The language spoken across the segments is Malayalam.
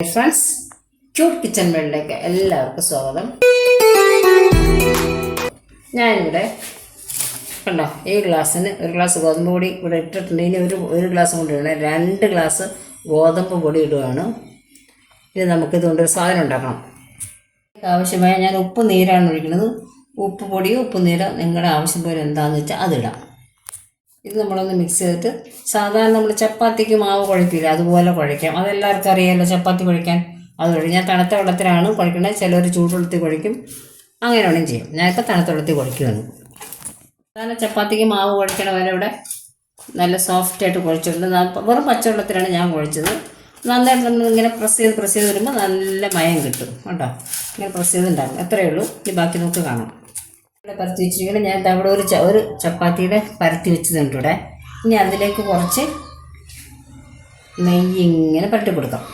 ഫ്രണ്ട്സ് ക്യൂട്ട് കിച്ചൺ വേൾഡിലേക്ക് എല്ലാവർക്കും സ്വാഗതം. ഞാനിവിടെ കണ്ടോ ഈ ഗ്ലാസ്സിന് ഒരു ഗ്ലാസ് ഗോതമ്പ് പൊടി ഇവിടെ ഇട്ടിട്ടുണ്ട്. ഇനി ഒരു ഒരു ഗ്ലാസ് കൊണ്ട് ഇടണം. രണ്ട് ഗ്ലാസ് ഗോതമ്പ് പൊടി ഇടുകയാണ് ഇത് നമുക്കിത് ഒരു സാധനം ഉണ്ടാക്കണം. ആവശ്യമായ ഞാൻ ഉപ്പ് നീരാണ് ഒഴിക്കുന്നത്. ഉപ്പ് പൊടിയോ ഉപ്പ് നീരോ നിങ്ങളുടെ ആവശ്യം പോലെ എന്താണെന്ന് വെച്ചാൽ അതിടാം ഇത് നമ്മളൊന്ന് മിക്സ് ചെയ്തിട്ട് സാധാരണ നമ്മൾ ചപ്പാത്തിക്ക് മാവ് കുഴക്കില്ല അതുപോലെ കുഴയ്ക്കാം. അതെല്ലാവർക്കും അറിയാമല്ലോ ചപ്പാത്തി കുഴയ്ക്കാൻ. അത് ഞാൻ തണുത്ത വെള്ളത്തിലാണ് കുഴക്കുന്നത് ചിലർ ചൂടുവെള്ളത്തിൽ കുഴയ്ക്കും. അങ്ങനെ വേണം ചെയ്യും. ഞാനിപ്പോൾ തണുത്ത വെള്ളത്തിൽ കുഴക്കുകയാണ് സാധാരണ ചപ്പാത്തിക്ക് മാവ് കുഴക്കണ വരെ ഇവിടെ നല്ല സോഫ്റ്റായിട്ട് കുഴച്ചിട്ടുണ്ട്. വെറും പച്ചവെള്ളത്തിലാണ് ഞാൻ കുഴച്ചത്. നന്നായിട്ട് നമ്മൾ ഇങ്ങനെ പ്രസ് ചെയ്ത് പ്രസ് ചെയ്ത് വരുമ്പോൾ നല്ല മയം കിട്ടും. കേട്ടോ ഇങ്ങനെ പ്രസ് ചെയ്തുണ്ടാകും എത്രയേ ഉള്ളൂ. ഇനി ബാക്കി നമുക്ക് കാണാം. ഇവിടെ പരത്തി വെച്ചിരിക്കുന്നത് ഞാൻ അവിടെ ഒരു ഒരു ചപ്പാത്തിയുടെ പരത്തി വെച്ചതുണ്ട് ഇവിടെ. ഇനി അതിലേക്ക് കുറച്ച് നെയ്യ് ഇങ്ങനെ പരട്ടി കൊടുക്കാം.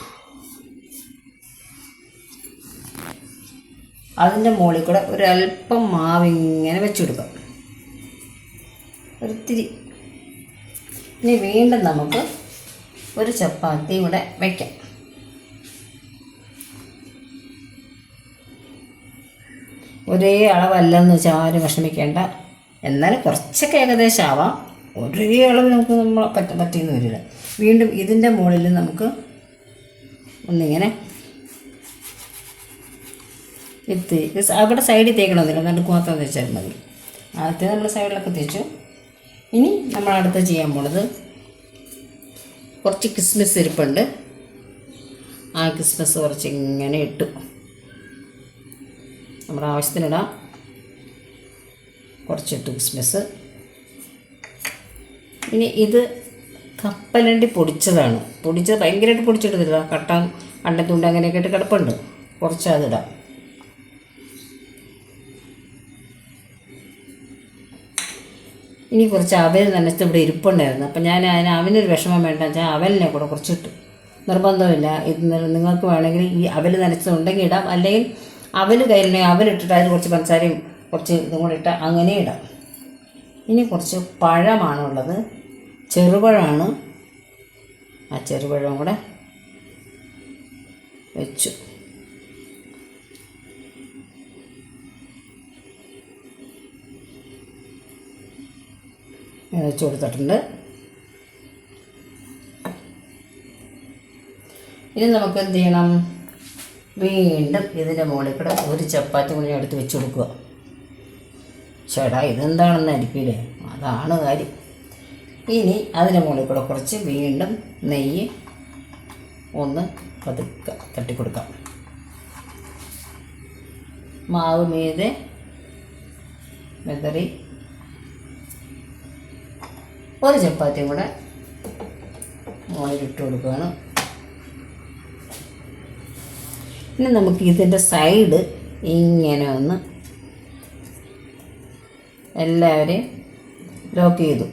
അതിന്റെ മുകളിൽ കൂടെ ഒരല്പം മാവ് ഇങ്ങനെ വെച്ച് കൊടുക്കാം. ഒരിത്തിരി. ഇനി വീണ്ടും നമുക്ക് ഒരു ചപ്പാത്തി ഇവിടെ വയ്ക്കാം ഒരേ അളവല്ലെന്ന് വെച്ചാൽ ആരും വിഷമിക്കേണ്ട. എന്നാലും കുറച്ചൊക്കെ ഏകദേശം ആവാം ഒരേ അളവ് നമുക്ക് നമ്മൾ പറ്റ പറ്റിയെന്ന് വരില്ല. വീണ്ടും ഇതിന്റെ മുകളിൽ നമുക്ക് ഒന്നിങ്ങനെ എത്തി അവിടെ സൈഡിൽ തേക്കണമെന്നില്ല നടുക്ക് മാത്രം തേച്ചാൽ മതി. ആദ്യത്തെ നമ്മൾ സൈഡിലൊക്കെ തേച്ചു. ഇനി നമ്മൾ അടുത്ത് ചെയ്യാൻ പോണത് കുറച്ച് കിസ്മിസ് ഇരിപ്പുണ്ട്. ആ കിസ്മിസ് കുറച്ച് ഇങ്ങനെ ഇട്ടു. നമ്മുടെ ആവശ്യത്തിനിടാം. കുറച്ചിട്ട് കിസ്മിസ് ഇനി ഇത് കപ്പലണ്ടി പൊടിച്ചതാണ്. പൊടിച്ചത് ഭയങ്കരമായിട്ട് പൊടിച്ചെടുത്തില്ല കട്ട അണ്ടത്തുണ്ട് അങ്ങനെയൊക്കെ ആയിട്ട് കിടപ്പുണ്ട്. കുറച്ച് അതിടാം ഇനി കുറച്ച് അവൽ നനച്ച് ഇവിടെ ഇരിപ്പുണ്ടായിരുന്നു. അപ്പം ഞാൻ അതിന് അവനൊരു വിഷമം വേണ്ട. വെച്ചാൽ അവലിനെ കൂടെ കുറച്ചിട്ടു. നിർബന്ധമില്ല. ഇത് നിങ്ങൾക്ക് വേണമെങ്കിൽ ഈ അവൽ നനച്ചതുണ്ടെങ്കിൽ ഇടാം. അല്ലെങ്കിൽ അവൽ കയ്യിലുണ്ടെങ്കിൽ അവലിട്ടിട്ട് അതിൽ കുറച്ച് പഞ്ചസാരയും കുറച്ച് ഇതും കൂടി ഇട്ട് അങ്ങനെ ഇടാം. ഇനി കുറച്ച് പഴമാണുള്ളത് ചെറുപഴമാണ്. ആ ചെറുപഴവും കൂടെ വെച്ചു. വെച്ച് കൊടുത്തിട്ടുണ്ട്. ഇനി നമുക്ക് എന്ത് ചെയ്യണം? വീണ്ടും ഇതിന്റെ മുകളിൽ കൂടെ ഒരു ചപ്പാത്തി കൂടി എടുത്ത് വെച്ച് കൊടുക്കുക. ചേട്ടാ ഇതെന്താണെന്ന് അരിക്കില്ലേ അതാണ് കാര്യം. ഇനി അതിന്റെ മുകളിൽ കൂടെ കുറച്ച് വീണ്ടും നെയ്യ് ഒന്ന് പതുക്ക തട്ടിക്കൊടുക്കാം. മാവ് മീതെ വെതറി ഒരു ചപ്പാത്തിയും കൂടെ മുകളിലിട്ട് കൊടുക്കുകയാണ്. ഇനി നമുക്ക് ഇതിന്റെ സൈഡ് ഇങ്ങനെ ഒന്ന് എല്ലാവരെയും ലോക്ക് ചെയ്തു.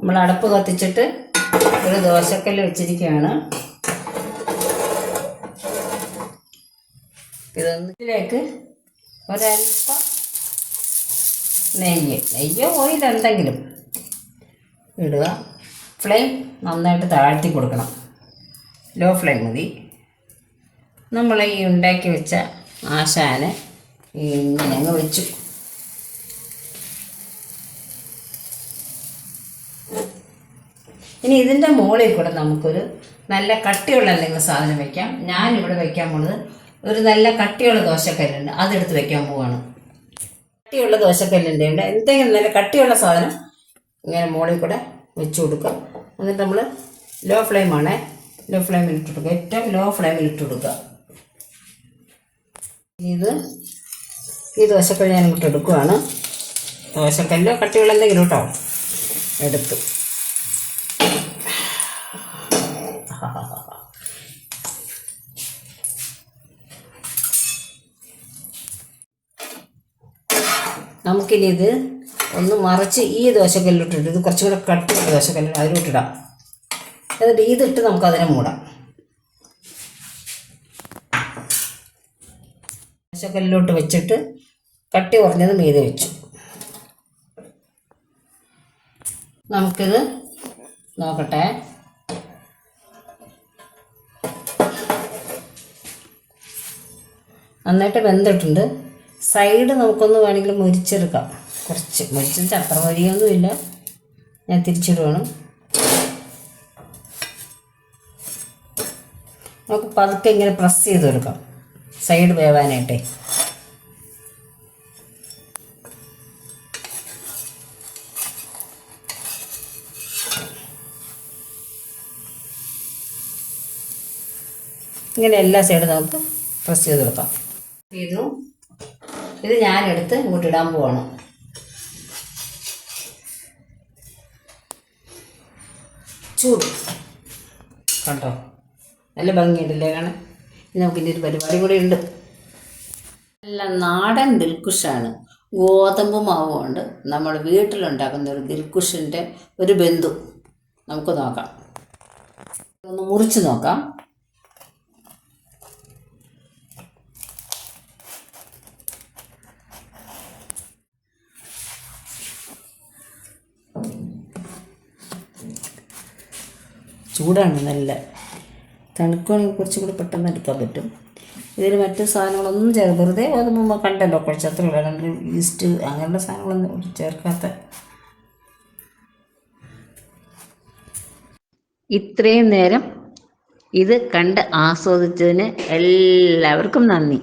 നമ്മൾ അടപ്പ് കത്തിച്ചിട്ട് ഒരു ദോശക്കല്ല് വെച്ചിരിക്കുകയാണ്. ഇതൊന്നിലേക്ക് ഒരൽപ്പം നെയ്യ്. നെയ്യോ ഓയിൽ എന്തെങ്കിലും. ഇടുക. ഫ്ലെയിം നന്നായിട്ട് താഴ്ത്തി കൊടുക്കണം. ലോ ഫ്ലെയിം മതി. നമ്മൾ ഈ ഉണ്ടാക്കി വെച്ച ആശാനെ ഇങ്ങനെ അങ്ങ് വെച്ചു ഇനി ഇതിന്റെ മുകളിൽ കൂടെ നമുക്കൊരു നല്ല കട്ടിയുള്ള എന്തെങ്കിലും സാധനം വെക്കാം. ഞാനിവിടെ വെക്കാൻ പോണത് ഒരു നല്ല കട്ടിയുള്ള ദോശക്കല്ലുണ്ട്. അതെടുത്ത് വെക്കാൻ പോവാണ്. കട്ടിയുള്ള ദോശക്കല്ലിന്റെ ഉണ്ട് എന്തെങ്കിലും നല്ല കട്ടിയുള്ള സാധനം ഇങ്ങനെ മുകളിൽ കൂടെ വെച്ച് കൊടുക്കുക. എന്നിട്ട് നമ്മൾ ലോ ഫ്ലെയിമാണ് ലോ ഫ്ലെയിമിൽ ഇട്ട് കൊടുക്കുക. ഏറ്റവും ലോ ഫ്ലെയിമിൽ ഇട്ട് കൊടുക്കുക. ഇത് ഈ ദോശക്കല്ല് ഞാൻ ഇങ്ങോട്ട് എടുക്കുവാണ്. ദോശക്കല്ലോ കട്ടികളെന്തെങ്കിലും കേട്ടോ എടുത്തു. നമുക്കിനി ഇത് ഒന്ന് മറിച്ച് ഈ ദോശക്കല്ലിട്ടിട്ട് ഇത് കുറച്ചും കൂടെ കട്ടിയുള്ള ദോശക്കല്ല് അതിലോട്ടിടാം. എന്നിട്ട് ഇതിട്ട് നമുക്ക് അതിനെ മൂടാം. ദോശക്കല്ലിലോട്ട് വെച്ചിട്ട് കട്ടി കുറഞ്ഞത് മീതെ വെച്ചു. നമുക്കിത് നോക്കട്ടെ. നന്നായിട്ട് വെന്തിട്ടുണ്ട്. സൈഡ് നമുക്കൊന്ന് വേണമെങ്കിൽ മുരിച്ചെടുക്കാം. കുറച്ച് മുരിച്ചെടുത്ത് അത്ര വരിയൊന്നുമില്ല ഞാൻ തിരിച്ചിടുകയാണ് നമുക്ക് പതുക്കെ ഇങ്ങനെ പ്രസ് ചെയ്ത് കൊടുക്കാം സൈഡ് വേവാനായിട്ടേ. ഇങ്ങനെ എല്ലാ സൈഡും നമുക്ക് പ്രസ് ചെയ്ത് കൊടുക്കാം ചെയ്തു ഇത് ഞാനെടുത്ത് ഇങ്ങോട്ട് ഇടാൻ പോവാണ്. ചൂട്. കണ്ടോ? നല്ല ഭംഗിയുണ്ടല്ലേ കാണാൻ? ഇനി ഒരു പരിപാടി കൂടെ ഉണ്ട്. നല്ല നാടൻ ദിൽകുഷാണ് ഗോതമ്പ് മാവ് കൊണ്ട് നമ്മൾ വീട്ടിലുണ്ടാക്കുന്ന ഒരു ദിൽക്കുഷിന്റെ ഒരു ബന്ധു. നമുക്ക് നോക്കാം. ഒന്ന് മുറിച്ച് നോക്കാം. ചൂടാണ് നല്ല. തണുക്കുകയാണെങ്കിൽ കുറച്ചും കൂടി പെട്ടെന്ന് എടുക്കാൻ പറ്റും. ഇതിൽ മറ്റു സാധനങ്ങളൊന്നും ചേർത്ത് വെറുതെ മുമ്പ് കണ്ടല്ലോ കുറച്ച് അത്ര അല്ലാണ്ട് ഈസ്റ്റ് അങ്ങനെയുള്ള സാധനങ്ങളൊന്നും ചേർക്കാത്ത. ഇത്രയും നേരം ഇത് കണ്ട് ആസ്വദിച്ചതിന് എല്ലാവർക്കും നന്ദി.